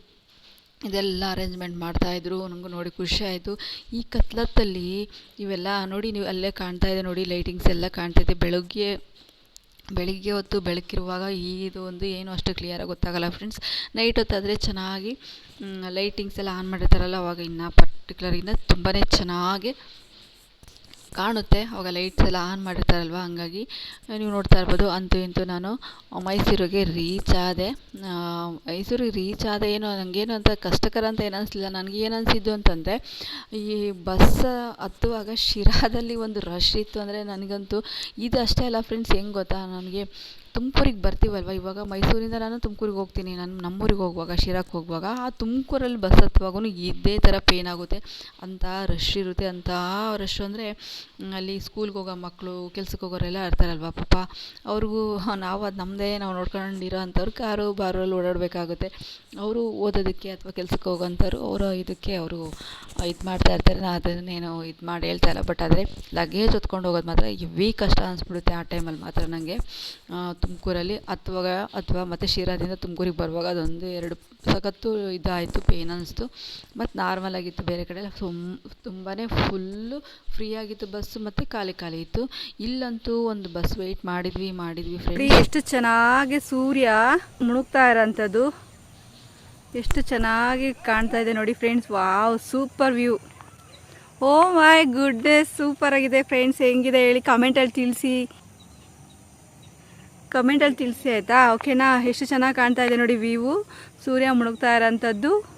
ಇದೆಲ್ಲ ಅರೇಂಜ್ಮೆಂಟ್ ಮಾಡ್ತಾಯಿದ್ರು ನನಗೂ ನೋಡಿ ಖುಷಿ ಆಯಿತು. ಈ ಕತ್ಲತ್ತಲ್ಲಿ ಇವೆಲ್ಲ ನೋಡಿ ನೀವು ಅಲ್ಲೇ ಕಾಣ್ತಾ ಇದೆ ನೋಡಿ ಲೈಟಿಂಗ್ಸ್ ಎಲ್ಲ ಕಾಣ್ತಾ ಇದೆ. ಬೆಳಗ್ಗೆ ಬೆಳಿಗ್ಗೆ ಹೊತ್ತು ಬೆಳಕಿರುವಾಗ ಇದು ಒಂದು ಏನು ಅಷ್ಟು ಕ್ಲಿಯರಾಗಿ ಗೊತ್ತಾಗಲ್ಲ ಫ್ರೆಂಡ್ಸ್ ನೈಟ್ ಹೊತ್ತಾದರೆ ಚೆನ್ನಾಗಿ ಲೈಟಿಂಗ್ಸ್ ಎಲ್ಲ ಆನ್ ಮಾಡಿರ್ತಾರಲ್ಲ, ಅವಾಗ ಇನ್ನೂ ಪರ್ಟಿಕ್ಯುಲರ್ ತುಂಬಾ ಚೆನ್ನಾಗಿ ಕಾಣುತ್ತೆ. ಅವಾಗ ಲೈಟ್ಸ್ ಎಲ್ಲ ಆನ್ ಮಾಡಿರ್ತಾರಲ್ವ? ಹಂಗಾಗಿ ನೀವು ನೋಡ್ತಾ ಇರ್ಬೋದು. ಅಂತೂ ಇಂತೂ ನಾನು ಮೈಸೂರಿಗೆ ರೀಚ್ ಆದೆ. ಮೈಸೂರಿಗೆ ರೀಚ್ ಆದ ಏನು ನನಗೇನು ಅಂತ ಕಷ್ಟಕರ ಅಂತ ಏನು ಅನಿಸ್ಲಿಲ್ಲ. ನನಗೆ ಏನು ಅನಿಸಿದ್ದು ಅಂತಂದರೆ, ಈ ಬಸ್ ಹತ್ತುವಾಗ ಶಿರಾದಲ್ಲಿ ಒಂದು ರಶ್ ಇತ್ತು ಅಂದರೆ ನನಗಂತೂ ಇದು ಅಷ್ಟೇ ಅಲ್ಲ ಫ್ರೆಂಡ್ಸ್ ಹೆಂಗೆ ಗೊತ್ತಾ? ನನಗೆ ತುಮಕೂರಿಗೆ ಬರ್ತೀವಲ್ವ? ಇವಾಗ ಮೈಸೂರಿಂದ ನಾನು ತುಮಕೂರಿಗೆ ಹೋಗ್ತೀನಿ. ನಾನು ನಮ್ಮೂರಿಗೆ ಹೋಗುವಾಗ, ಶಿರಾಕ್ ಹೋಗುವಾಗ ಆ ತುಮಕೂರಲ್ಲಿ ಬಸ್ ಹತ್ತುವಾಗೂ ಇದೇ ಥರ ಪೇನ್ ಆಗುತ್ತೆ. ಅಂತ ರಶ್ ಇರುತ್ತೆ. ಅಂತ ರಶ್ ಅಂದರೆ ಅಲ್ಲಿ ಸ್ಕೂಲ್ಗೆ ಹೋಗೋ ಮಕ್ಕಳು, ಕೆಲ್ಸಕ್ಕೆ ಹೋಗೋರೆಲ್ಲ ಇರ್ತಾರಲ್ವ ಪಾಪ. ಅವ್ರಿಗೂ ನಾವು ಅದು ನಮ್ಮದೇ ನಾವು ನೋಡ್ಕೊಂಡಿರೋ ಅಂಥವ್ರು ಕಾರು ಬಾರಲ್ಲಿ ಓಡಾಡಬೇಕಾಗುತ್ತೆ. ಅವರು ಓದೋದಕ್ಕೆ ಅಥವಾ ಕೆಲ್ಸಕ್ಕೆ ಹೋಗೋಂಥವ್ರು ಅವರು ಇದಕ್ಕೆ ಅವರು ಇದು ಮಾಡ್ತಾ ಇರ್ತಾರೆ. ನಾನು ಅದನ್ನೇನು ಇದು ಮಾಡಿ ಹೇಳ್ತಾ ಇಲ್ಲ. ಬಟ್ ಆದರೆ ಲಗೇಜ್ ಹೊತ್ಕೊಂಡು ಹೋಗೋದು ಮಾತ್ರ ಹೆವಿ ಕಷ್ಟ ಅನಿಸ್ಬಿಡುತ್ತೆ ಆ ಟೈಮಲ್ಲಿ ಮಾತ್ರ ನನಗೆ ತುಮಕೂರಲ್ಲಿ ಅಥವಾ ಅಥವಾ ಮತ್ತು ಶಿರಾದಿಂದ ತುಮಕೂರಿಗೆ ಬರುವಾಗ ಅದೊಂದು ಎರಡು ಸಖತ್ತು ಇದಾಯಿತು ಪೇನ್ ಅನ್ನಿಸ್ತು ಮತ್ತು ನಾರ್ಮಲ್ ಆಗಿತ್ತು ಬೇರೆ ಕಡೆ ಸುಮ್ ತುಂಬಾ ಫುಲ್ಲು ಫ್ರೀ ಆಗಿತ್ತು ಬಸ್ಸು, ಮತ್ತು ಖಾಲಿ ಖಾಲಿ ಇತ್ತು. ಇಲ್ಲಂತೂ ಒಂದು ಬಸ್ ವೆಯ್ಟ್ ಮಾಡಿದ್ವಿ ಮಾಡಿದ್ವಿ ಫ್ರೀ ಫ್ರೆಂಡ್ಸ್ ಎಷ್ಟು ಚೆನ್ನಾಗಿ ಸೂರ್ಯ ಮುಳುಗ್ತಾ ಇರೋಂಥದ್ದು. ಎಷ್ಟು ಚೆನ್ನಾಗಿ ಕಾಣ್ತಾ ಇದೆ ನೋಡಿ friends wow, super view. Oh my goodness, super ಆಗಿದೆ ಫ್ರೆಂಡ್ಸ್ ಹೆಂಗಿದೆ ಹೇಳಿ ಕಮೆಂಟಲ್ಲಿ ತಿಳಿಸಿ. ಕಮೆಂಟಲ್ಲಿ ತಿಳಿಸಿ ಆಯಿತಾ? ಓಕೆನಾ? ಎಷ್ಟು ಚೆನ್ನಾಗಿ ಕಾಣ್ತಾ ಇದೆ ನೋಡಿ ವ್ಯೂ. ಸೂರ್ಯ ಮುಳುಗ್ತಾ ಇರೋಂಥದ್ದು.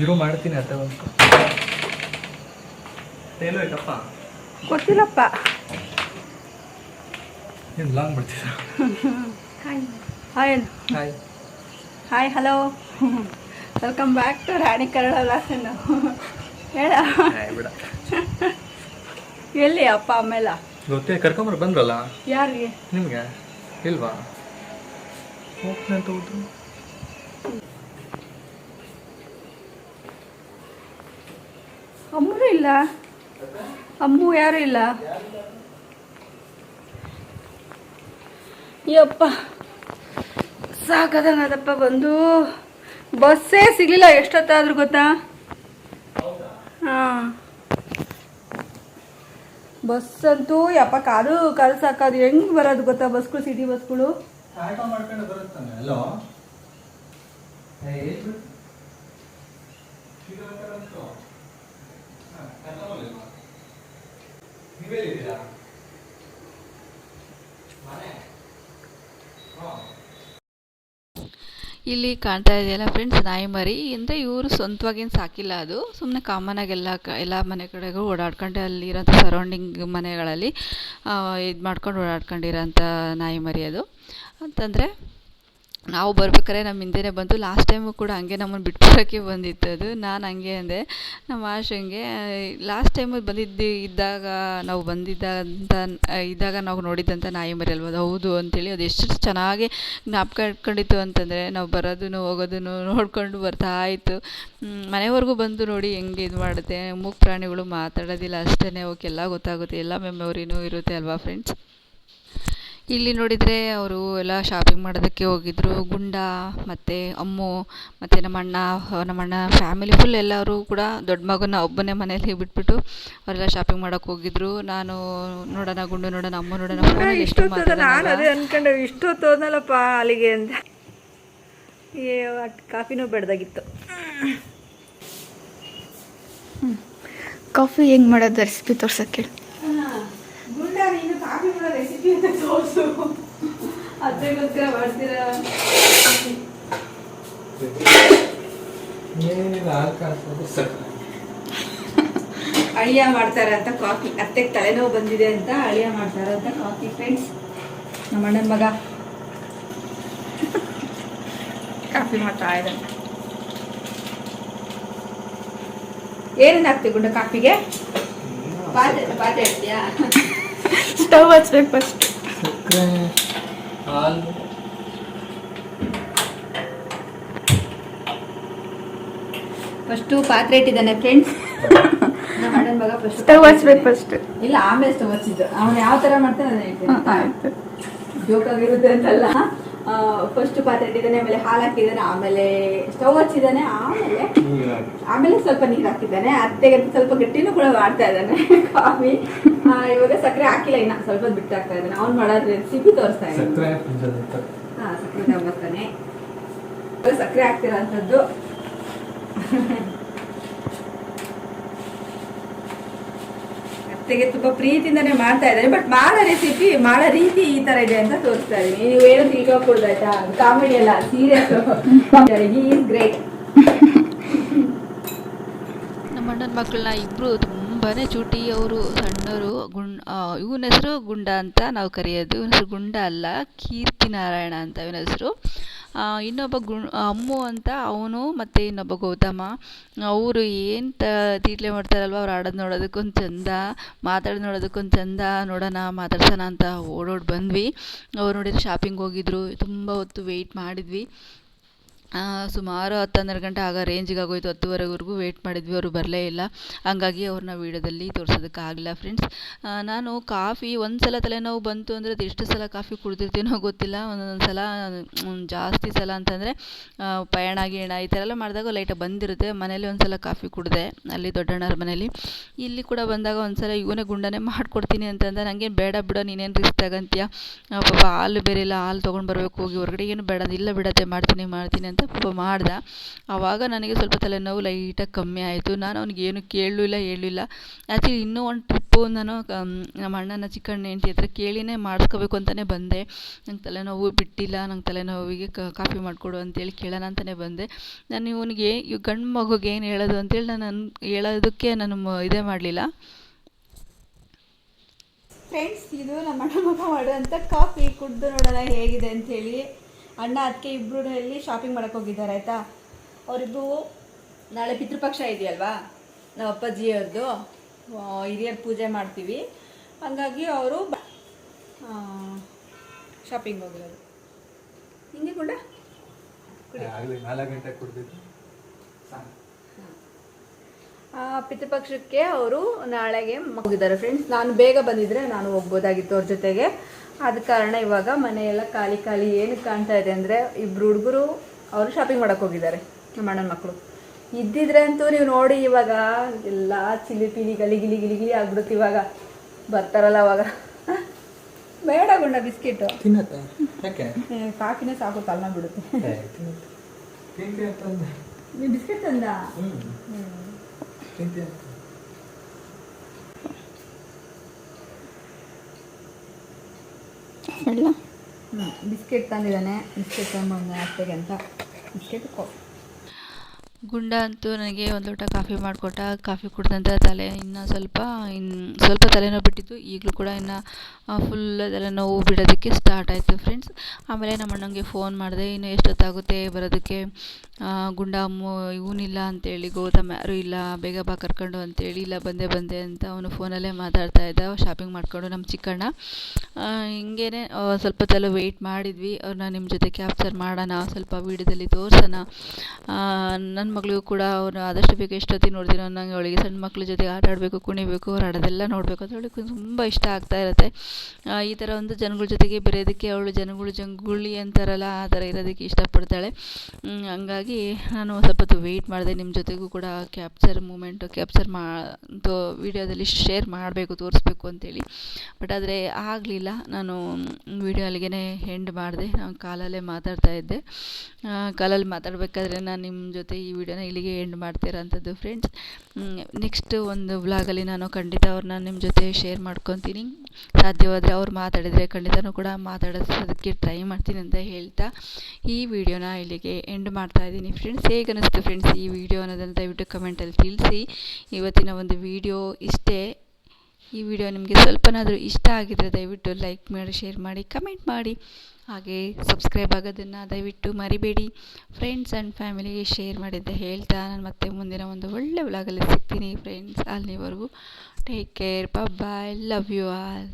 ಇರೋ ಮಾಡ್ತೀನಿ ಅತ್ತೆ ಒಂದು. ಏನೋ ಆಯ್ತಪ್ಪ. ಗೊತ್ತಿಲ್ಲಪ್ಪ. ಏನು long ಬಿಡ್ತೀರ? Hi. Hi hi hello welcome back to Rani Kannada Larsen ಹೇಳ. ಎಲ್ಲಿ ಅಪ್ಪ ಅಮ್ಮೆಲ್ಲ? ಗೊತ್ತೇ ಕರ್ಕೊಂಬರ್ ಬಂದ್ರಲ್ಲ? ಯಾರಿಗೆ? ನಿಮಗೆ? ಇಲ್ವಾ? ಹೋಗ್ತೀನಿ ಅಂತ ಹೋದ್ರು. ಇಲ್ಲ. ಅಮ್ಮು ಯಾರು ಇಲ್ಲ? ಯಪ್ಪ. ಸಾಕದಂಗದಪ್ಪ ಬಂದು. ಬಸ್ಸೇ ಸಿಗಲಿಲ್ಲ, ಎಷ್ಟೊತ್ತಾದ್ರೂ ಗೊತ್ತಾ? ಹಾಂ. ಬಸ್ ಅಂತೂ ಯಪ್ಪ ಕಾದು ಸಾಕಾದು ಹೆಂಗ್ ಬರೋದು ಗೊತ್ತಾ ಬಸ್ಗಳು, ಸಿಟಿ ಬಸ್ಗಳು? ಬರುತ್ತಾನೆ ಇಲ್ಲಿ ಕಾಣ್ತಾ ಇದೆಯಲ್ಲ ಫ್ರೆಂಡ್ಸ್ ನಾಯಿ ಮರಿ. ಅಂದರೆ ಇವರು ಸ್ವಂತವಾಗೇನು ಸಾಕಿಲ್ಲ ಅದು. ಸುಮ್ಮನೆ ಕಾಮನಾಗಿ ಎಲ್ಲ ಕ, ಎಲ್ಲ ಮನೆ ಕಡೆಗೂ ಓಡಾಡ್ಕೊಂಡು ಅಲ್ಲಿರೋಂಥ ಸರೌಂಡಿಂಗ್ ಮನೆಗಳಲ್ಲಿ ಇದು ಮಾಡ್ಕೊಂಡು ಓಡಾಡ್ಕೊಂಡಿರೋಂಥ ನಾಯಿ ಮರಿ ಅದು. ಅಂತಂದರೆ ನಾವು ಬರ್ಬೇಕಾದ್ರೆ ನಮ್ಮ ಹಿಂದೆನೇ ಬಂತು ಲಾಸ್ಟ್ ಟೈಮು ಕೂಡ ಹಂಗೆ ನಮ್ಮನ್ನು ಬಿಟ್ಬಿಡೋಕ್ಕೆ ಬಂದಿತ್ತು ಅದು. ನಾನು ಹಂಗೆ ಅಂದೆ. ನಮ್ಮ ಆಶಂಗೆ ಲಾಸ್ಟ್ ಟೈಮು ಬಂದಿದ್ದು, ಇದ್ದಾಗ ನಾವು ಬಂದಿದ್ದಂಥ ಇದ್ದಾಗ ನಾವು ನೋಡಿದ್ದಂಥ ನಾಯಿ ಮರಿ ಅಲ್ವ? ಹೌದು, ಅಂತೇಳಿ ಅದು ಎಷ್ಟು ಚೆನ್ನಾಗಿ ಜ್ಞಾಪಕ ಇಟ್ಕೊಂಡಿತ್ತು ಅಂತಂದರೆ ನಾವು ಬರೋದನ್ನು ಹೋಗೋದನ್ನು ನೋಡಿಕೊಂಡು ಬರ್ತಾ ಇತ್ತು. ಮನೆವರೆಗೂ ಬಂದು ನೋಡಿ ಹೆಂಗೆ ಇದು ಮಾಡುತ್ತೆ. ಮೂಕ್ ಪ್ರಾಣಿಗಳು ಮಾತಾಡೋದಿಲ್ಲ ಅಷ್ಟೇ ಅವಕ್ಕೆಲ್ಲ ಗೊತ್ತಾಗುತ್ತೆ. ಎಲ್ಲ ಮೆಮೊರಿನೂ ಇರುತ್ತೆ ಅಲ್ವಾ ಫ್ರೆಂಡ್ಸ್ ಇಲ್ಲಿ ನೋಡಿದರೆ ಅವರು ಎಲ್ಲ ಶಾಪಿಂಗ್ ಮಾಡೋದಕ್ಕೆ ಹೋಗಿದ್ರು. ಗುಂಡ ಮತ್ತು ಅಮ್ಮು ಮತ್ತು ನಮ್ಮ ಅಣ್ಣ ನಮ್ಮ ಅಣ್ಣ ಫ್ಯಾಮಿಲಿ ಫುಲ್ ಎಲ್ಲರೂ ಕೂಡ ದೊಡ್ಡ ಮಗನ ಒಬ್ಬನೇ ಮನೇಲಿ ಬಿಟ್ಬಿಟ್ಟು ಅವರೆಲ್ಲ ಶಾಪಿಂಗ್ ಮಾಡೋಕ್ಕೆ ಹೋಗಿದ್ರು. ನಾನು ನೋಡೋಣ ಗುಂಡು ನೋಡೋಣ ಅಮ್ಮ ನೋಡೋಣ ನಾನು ಅದೇ ಅನ್ಕೊಂಡೆ ಇಷ್ಟೊತ್ತು ಹೋದ್ನಲ್ಲಪ್ಪ ಅಲ್ಲಿಗೆ ಅಂತ ಏ ಕಾಫಿನೂ ಬೆಡ್ದಾಗಿತ್ತು ಕಾಫಿ ಹೆಂಗೆ ಮಾಡೋದು ರೆಸಿಪಿ ತೋರ್ಸಕ್ಕೆ ಗುಂಡ ನೀನು ಕಾಫಿ ಮಾಡೋ ತೋರಿಸು ಅದಕ್ಕೋಸ್ಕರ ಮಾಡ್ತೀರಾ? ಅಳಿಯ ಮಾಡ್ತಾರ ಅಂತ ಕಾಫಿ ಅತ್ತೆಗೆ ತಲೆನೋವು ಬಂದಿದೆ ಅಂತ ಅಳಿಯ ಮಾಡ್ತಾರ ಅಂತ ಕಾಫಿ ಫ್ರೆಂಡ್ಸ್ ನಮ್ಮ ಅಣ್ಣನ ಮಗ. ಕಾಫಿ ಮಾಡ್ತಾ ಇದ್ದಾನೆ. ಏನೇನು ಹಾಕ್ತೀವಿ ಗುಂಡ ಕಾಫಿಗೆ? ಪಾತ್ರೆ ಪಾತ್ರೆ ಇಡ್ತೀಯಾ ಸ್ಟವ್ ಹಚ್ಬೇಕು ಫಸ್ಟ್ ಸಕ್ಕರೆ ಹಾಲು ಫಸ್ಟು ಪಾತ್ರೆ ಇಟ್ಟಿದ್ದಾನೆ ಫ್ರೆಂಡ್ಸ್ ಸ್ಟವ್ ಹಚ್ಬೇಕು ಫಸ್ಟ್ ಇಲ್ಲ ಆಮೇಲೆ ಸ್ಟವ್ ಹಚ್ಚಿದ್ದು ಅವನು ಯಾವ ಥರ ಮಾಡ್ತಾನೆ ಜೋಕಾಗಿರುತ್ತೆ ಅಂತಲ್ಲ. ಫಸ್ಟ್ ಪಾತ್ರೆ ಇಟ್ಟಿದ್ದಾನೆ ಆಮೇಲೆ ಹಾಲು ಹಾಕಿದ್ದಾನೆ ಆಮೇಲೆ ಸ್ಟವ್ ಹಚ್ಚಿದ್ದಾನೆ ಆಮೇಲೆ ಆಮೇಲೆ ಸ್ವಲ್ಪ ನೀರು ಹಾಕಿದ್ದಾನೆ. ಅತ್ತೆಗೆ ಅಂತ ಸ್ವಲ್ಪ ಗಟ್ಟಿನೂ ಕೂಡ ಮಾಡ್ತಾ ಇದ್ದಾನೆ. ಕಾಫಿ. ಇವಾಗ ಸಕ್ಕರೆ ಹಾಕಿಲ್ಲ ಇನ್ನ. ಸ್ವಲ್ಪ ಬಿಟ್ಟು ಹಾಕ್ತಾ ಇದ್ದಾನೆ. ಅವ್ನು ಮಾಡೋದು ರೆಸಿಪಿ ತೋರಿಸ್ತಾ ಇದ್ದಾನೆ. ಹಾ ಸಕ್ಕರೆ ತಗೊಂಬರ್ತಾನೆ ಸಕ್ಕರೆ ಹಾಕ್ತಿರೋಂಥದ್ದು ಅತ್ತೆಗೆ ತುಂಬಾ ಪ್ರೀತಿಯಿಂದನೇ ಮಾಡ್ತಾ ಇದ್ದಾರೆ. ಬಟ್ ಮಾಡೋ ರೆಸಿಪಿ ಮಾಡೋ ರೀತಿ ಈ ತರ ಇದೆ ಅಂತ ತೋರಿಸ್ತಾ ಇದೀನಿ ನೀವು ಏನು ಈಗ ಕಾಮಿಡಿ ಅಲ್ಲ ಸೀರಿಯಸ್ ಈಸ್ ಗ್ರೇಟ್ ನಮ್ಮ ಅಣ್ಣನ ಮಕ್ಕಳನ್ನ ಇಬ್ರು ತುಂಬಾ ಚೂಟಿ, ಅವರು ಸಣ್ಣವರು, ಗುಂಡ್ ಇವನ ಹೆಸರು ಗುಂಡ ಅಂತ ನಾವು ಕರೆಯೋದು. ಇವನ ಹೆಸರು ಗುಂಡ ಅಲ್ಲ, ಕೀರ್ತಿ ನಾರಾಯಣ ಅಂತ ಇವನ ಹೆಸರು. ಇನ್ನೊಬ್ಬ ಗು ಅಮ್ಮು ಅಂತ ಅವನು ಮತ್ತು ಇನ್ನೊಬ್ಬ ಗೌತಮ. ಅವರು ಏನು ತ ತೀಟ್ಲೆ ಮಾಡ್ತಾರಲ್ವ, ಅವ್ರು ಆಡೋದು ನೋಡೋದಕ್ಕೊಂದು ಚಂದ, ಮಾತಾಡೋದು ನೋಡೋದಕ್ಕೊಂದು ಚಂದ, ನೋಡೋಣ, ಮಾತಾಡ್ಸೋಣ ಅಂತ ಓಡೋಡಿ ಬಂದ್ವಿ. ಅವ್ರು ನೋಡಿದ್ರೆ ಶಾಪಿಂಗ್ ಹೋಗಿದ್ರು, ತುಂಬ ಹೊತ್ತು ವೆಯ್ಟ್ ಮಾಡಿದ್ವಿ. ಸುಮಾರು ಹತ್ತು ಗಂಟೆ ಆಗ ರೇಂಜಿಗೆ ಆಗೋಯ್ತು ಹತ್ತುವರೆವರೆಗೂ ವೇಟ್ ಮಾಡಿದ್ವಿ. ಅವರು ಬರಲೇ ಇಲ್ಲ. ಹಂಗಾಗಿ ಅವ್ರನ್ನ ವೀಡಿಯೋದಲ್ಲಿ ಆಗಲ್ಲ ಫ್ರೆಂಡ್ಸ್ ನಾನು ಕಾಫಿ ಒಂದು ಸಲ ತಲೆನೋವು ಬಂತು ಅಂದರೆ ಅದು ಎಷ್ಟು ಸಲ ಕಾಫಿ ಕುಡಿದಿರ್ತೀನೋ ಗೊತ್ತಿಲ್ಲ. ಒಂದೊಂದು ಸಲ ಜಾಸ್ತಿ ಸಲ ಅಂತಂದರೆ ಪಯಣ ಗೀಣ ಈ ಥರ ಎಲ್ಲ ಮಾಡಿದಾಗ ಲೈಟಾಗಿ ಬಂದಿರುತ್ತೆ. ಮನೇಲಿ ಒಂದು ಸಲ ಕಾಫಿ ಕುಡಿದೆ, ಅಲ್ಲಿ ದೊಡ್ಡಣ್ಣವ್ರ ಮನೇಲಿ. ಇಲ್ಲಿ ಕೂಡ ಬಂದಾಗ ಒಂದು ಸಲ ಇವನೇ ಗುಂಡನೇ ಮಾಡಿಕೊಡ್ತೀನಿ ಅಂತಂದ ನನಗೇನು ಬೇಡ ಬಿಡೋ, ನೀನೇನು ರಿಸ್ಕ್ ತಗಂತೀಯ? ಪಾಪ ಹಾಲು ಬೇರೆ ಇಲ್ಲ, ಹಾಲು ತೊಗೊಂಡು ಬರಬೇಕು, ಹೋಗಿ ಹೊರಗಡೆ. ಏನು ಬೇಡ ಇಲ್ಲ ಬಿಡತ್ತೆ, ಮಾಡ್ತೀನಿ ಮಾಡ್ತೀನಿ ಅಂತ ಪಾಪ ಮಾಡ್ದ. ಆವಾಗ ನನಗೆ ಸ್ವಲ್ಪ ತಲೆನೋವು ಲೈಟಾಗಿ ಕಮ್ಮಿ ಆಯಿತು. ನಾನು ಅವ್ನಿಗೆ ಏನು ಕೇಳಲೂ ಇಲ್ಲ ಹೇಳಲಿಲ್ಲ ಆ್ಯಕ್ಚುಲಿ ಇನ್ನೂ ಒಂದು ಟ್ರಿಪ್ಪು ನಾನು ನಮ್ಮ ಅಣ್ಣನ ಚಿಕ್ಕಣ್ಣ ಹೆಂಡ್ತಿ ಹತ್ರ ಕೇಳಿನೇ ಮಾಡಿಸ್ಕೋಬೇಕು ಅಂತಲೇ ಬಂದೆ. ನಂಗೆ ತಲೆನೋವು ಬಿಟ್ಟಿಲ್ಲ, ನಂಗೆ ತಲೆನೋವಿಗೆ ಕಾಫಿ ಮಾಡಿಕೊಡು ಅಂತೇಳಿ ಕೇಳೋಣ ಅಂತಲೇ ಬಂದೆ. ನಾನು ಇವನಿಗೆ, ಇವ್ ಗಂಡು ಮಗುಗೆ ಏನು ಹೇಳೋದು ಅಂತೇಳಿ ನಾನು ಹೇಳೋದಕ್ಕೆ ನಾನು ಇದೇ ಮಾಡಲಿಲ್ಲ. ಫ್ರೆಂಡ್ಸ್ ಇದು ನಮ್ಮ ಅಣ್ಣ ಮಗ ಮಾಡುವಂಥ ಕಾಫಿ ಕುಡಿದು ನೋಡೋಣ ಹೇಗಿದೆ ಅಂಥೇಳಿ ಅಣ್ಣ ಅದಕ್ಕೆ ಇಬ್ಬರು ಹೇಳಿ ಶಾಪಿಂಗ್ ಮಾಡಕ್ಕೆ ಹೋಗಿದ್ದಾರೆ ಆಯಿತಾ? ಅವರಿಬ್ಬರು ನಾಳೆ ಪಿತೃಪಕ್ಷ ಇದೆಯಲ್ವಾ? ನಮ್ಮ ಅಪ್ಪಾಜಿಯವ್ರದ್ದು ಹಿರಿಯರ ಪೂಜೆ ಮಾಡ್ತೀವಿ. ಹಂಗಾಗಿ ಅವರು ಶಾಪಿಂಗ್ ಹೋಗಿರೋದು. ಹಿಂಗೆ ಕೂಡ? ಪಿತೃಪಕ್ಷಕ್ಕೆ ಅವರು ನಾಳೆಗೆ ಹೋಗಿದ್ದಾರೆ. ಫ್ರೆಂಡ್ಸ್ ನಾನು ಬೇಗ ಬಂದಿದ್ರೆ ನಾನು ಹೋಗ್ಬೋದಾಗಿತ್ತು ಅವ್ರ ಜೊತೆಗೆ. ಆದ ಕಾರಣ ಇವಾಗ ಮನೆಯೆಲ್ಲ ಖಾಲಿ ಖಾಲಿ ಏನು ಕಾಣ್ತಾ ಇದೆ ಅಂದರೆ ಇಬ್ರು ಹುಡುಗರು ಅವರು ಶಾಪಿಂಗ್ ಮಾಡಕ್ಕೆ ಹೋಗಿದ್ದಾರೆ ನಮ್ಮ ಅಣ್ಣನ ಮಕ್ಕಳು ಇದ್ದಿದ್ರೆ ಅಂತೂ ನೀವು ನೋಡಿ ಇವಾಗ ಎಲ್ಲ ಚಿಲಿ ಪಿಲಿ ಗಲಿ ಗಿಲಿ ಗಿಲಿ ಗಿಲಿ ಆಗ್ಬಿಡುತ್ತೆ ಇವಾಗ. ಬರ್ತಾರಲ್ಲ ಅವಾಗ. ಬೇಡ ಗುಂಡ ಬಿಸ್ಕೆಟು. ಕಾಫಿನೇ ಸಾಕು ತಲ್ಲ ಬಿಡುತ್ತೆ. ಬಿಸ್ಕೆಟ್ ತಂದ? ಇಲ್ಲ ಬಿಸ್ಕೆಟ್ ತಂದಿದ್ದಾನೆ. ಬಿಸ್ಕೆಟ್ ತೊಗೊಂಬಂದ ಅತ್ತೆಗೆ ಅಂತ. ಬಿಸ್ಕೆಟ್ ಕಾಫಿ ಗುಂಡ ಅಂತೂ ನನಗೆ ಒಂದು ಲೋಟ ಕಾಫಿ ಮಾಡಿಕೊಟ್ಟ, ಕಾಫಿ ಕುಡಿದ ನಂತರ ತಲೆ ಇನ್ನೂ ಸ್ವಲ್ಪ ಇನ್ನು ಸ್ವಲ್ಪ ತಲೆನೋವು ಬಿಟ್ಟಿತ್ತು, ಈಗಲೂ ಕೂಡ ಇನ್ನು ಫುಲ್ ತಲೆನೋವು ಬಿಡೋದಕ್ಕೆ ಸ್ಟಾರ್ಟ್ ಆಯಿತು ಫ್ರೆಂಡ್ಸ್ ಆಮೇಲೆ ನಮ್ಮ ಅಣ್ಣಂಗೆ ಫೋನ್ ಮಾಡಿದೆ, ಇನ್ನು ಎಷ್ಟೊತ್ತಾಗುತ್ತೆ ಬರೋದಕ್ಕೆ ಗುಂಡ ಇವನಿಲ್ಲ ಅಂತೇಳಿ, ಗೌತಮ್ ಯಾರೂ ಇಲ್ಲ, ಬೇಗ ಬಾ ಕರ್ಕೊಂಡು ಅಂತೇಳಿ, ಇಲ್ಲ ಬಂದೆ ಬಂದೆ ಅಂತ ಅವನು ಫೋನಲ್ಲೇ ಮಾತಾಡ್ತಾ ಇದ್ದ ಶಾಪಿಂಗ್ ಮಾಡಿಕೊಂಡು ನಮ್ಮ ಚಿಕ್ಕಣ್ಣ. ಹಿಂಗೇ ಸ್ವಲ್ಪ ತಲೆ ವೆಯ್ಟ್ ಮಾಡಿದ್ವಿ, ಅವ್ರನ್ನ ನಿಮ್ಮ ಜೊತೆ ಕ್ಯಾಪ್ಚರ್ ಮಾಡೋಣ, ಸ್ವಲ್ಪ ವೀಡಿಯೋದಲ್ಲಿ ತೋರಿಸೋಣ. ನನ್ನ ಮಗಳಿಗೂ ಕೂಡ ಅವನು ಆದಷ್ಟು ಬೇಗ ಎಷ್ಟೊತ್ತಿಗೆ ನೋಡ್ತೀನೋ ಅನ್ನೋಂಗೆ ಅವಳಿಗೆ ಸಣ್ಣ ಮಕ್ಳ ಜೊತೆ ಆಟ ಆಡಬೇಕು, ಕುಣಿಬೇಕು, ಅವ್ರು ಆಡೋದೆಲ್ಲ ನೋಡಬೇಕು ಅಂತ ಅವಳಿಗೆ ತುಂಬ ಇಷ್ಟ ಆಗ್ತಾ ಇರುತ್ತೆ. ಈ ಥರ ಒಂದು ಜನಗಳ ಜೊತೆಗೆ ಬೆರೆಯೋದಕ್ಕೆ ಅವಳು ಜನಗಳು ಜಂಗುಳಿ ಅಂತಾರಲ್ಲ, ಆ ಥರ ಇರೋದಕ್ಕೆ ಇಷ್ಟಪಡ್ತಾಳೆ. ಹಂಗಾಗಿ ನಾನು ಸ್ವಲ್ಪ ಹೊತ್ತು ವೆಯ್ಟ್ ಮಾಡಿದೆ ನಿಮ್ಮ ಜೊತೆಗೂ ಕೂಡ ಕ್ಯಾಪ್ಚರ್ ಮೂಮೆಂಟು ಕ್ಯಾಪ್ಚರ್ ಮಾ ವೀಡಿಯೋದಲ್ಲಿ ಶೇರ್ ಮಾಡಬೇಕು, ತೋರಿಸ್ಬೇಕು ಅಂತೇಳಿ. ಬಟ್ ಆದರೆ ಆಗಲಿಲ್ಲ. ನಾನು ವೀಡಿಯೋ ಅಲ್ಲಿಗೆ ಹೆಂಡ್ ಮಾಡಿದೆ. ನಾನು ಕಾಲಲ್ಲೇ ಮಾತಾಡ್ತಾ ಇದ್ದೆ. ಕಾಲಲ್ಲಿ ಮಾತಾಡಬೇಕಾದ್ರೆ ನಾನು ನಿಮ್ಮ ಜೊತೆ ಈ ವಿಡಿಯೋನ ಇಲ್ಲಿಗೆ ಎಂಡ್ ಮಾಡ್ತಿರೋಂಥದ್ದು ಫ್ರೆಂಡ್ಸ್ ನೆಕ್ಸ್ಟ್ ಒಂದು ವ್ಲಾಗಲ್ಲಿ ನಾನು ಖಂಡಿತ ಅವ್ರನ್ನ ನಿಮ್ಮ ಜೊತೆ ಶೇರ್ ಮಾಡ್ಕೊತೀನಿ. ಸಾಧ್ಯವಾದರೆ ಅವ್ರು ಮಾತಾಡಿದರೆ ಖಂಡಿತನೂ ಕೂಡ ಮಾತಾಡಿಸೋದಕ್ಕೆ ಟ್ರೈ ಮಾಡ್ತೀನಿ ಅಂತ ಹೇಳ್ತಾ ಈ ವಿಡಿಯೋನ ಇಲ್ಲಿಗೆ ಎಂಡ್ ಮಾಡ್ತಾ ಇದ್ದೀನಿ ಫ್ರೆಂಡ್ಸ್ ಹೇಗೆ ಅನ್ನಿಸ್ತು ಫ್ರೆಂಡ್ಸ್ ಈ ವಿಡಿಯೋ ಅನ್ನೋದನ್ನು ದಯವಿಟ್ಟು ಕಮೆಂಟಲ್ಲಿ ತಿಳಿಸಿ. ಇವತ್ತಿನ ಒಂದು ವಿಡಿಯೋ ಇಷ್ಟೇ. ಈ ವಿಡಿಯೋ ನಿಮಗೆ ಸ್ವಲ್ಪನಾದರೂ ಇಷ್ಟ ಆಗಿದರೆ ದಯವಿಟ್ಟು ಲೈಕ್ ಮಾಡಿ, ಶೇರ್ ಮಾಡಿ, ಕಮೆಂಟ್ ಮಾಡಿ. ಹಾಗೆ ಸಬ್ಸ್ಕ್ರೈಬ್ ಆಗೋದನ್ನು ದಯವಿಟ್ಟು ಮರಿಬೇಡಿ. ಫ್ರೆಂಡ್ಸ್ ಆ್ಯಂಡ್ ಫ್ಯಾಮಿಲಿಗೆ ಶೇರ್ ಮಾಡಿದ್ದೆ ಹೇಳ್ತಾ ನಾನು ಮತ್ತೆ ಮುಂದಿನ ಒಂದು ಒಳ್ಳೆ ವ್ಲಾಗಲ್ಲಿ ಸಿಗ್ತೀನಿ. ಫ್ರೆಂಡ್ಸ್ ಅಲ್ಲಿವರೆಗೂ take care bye love you all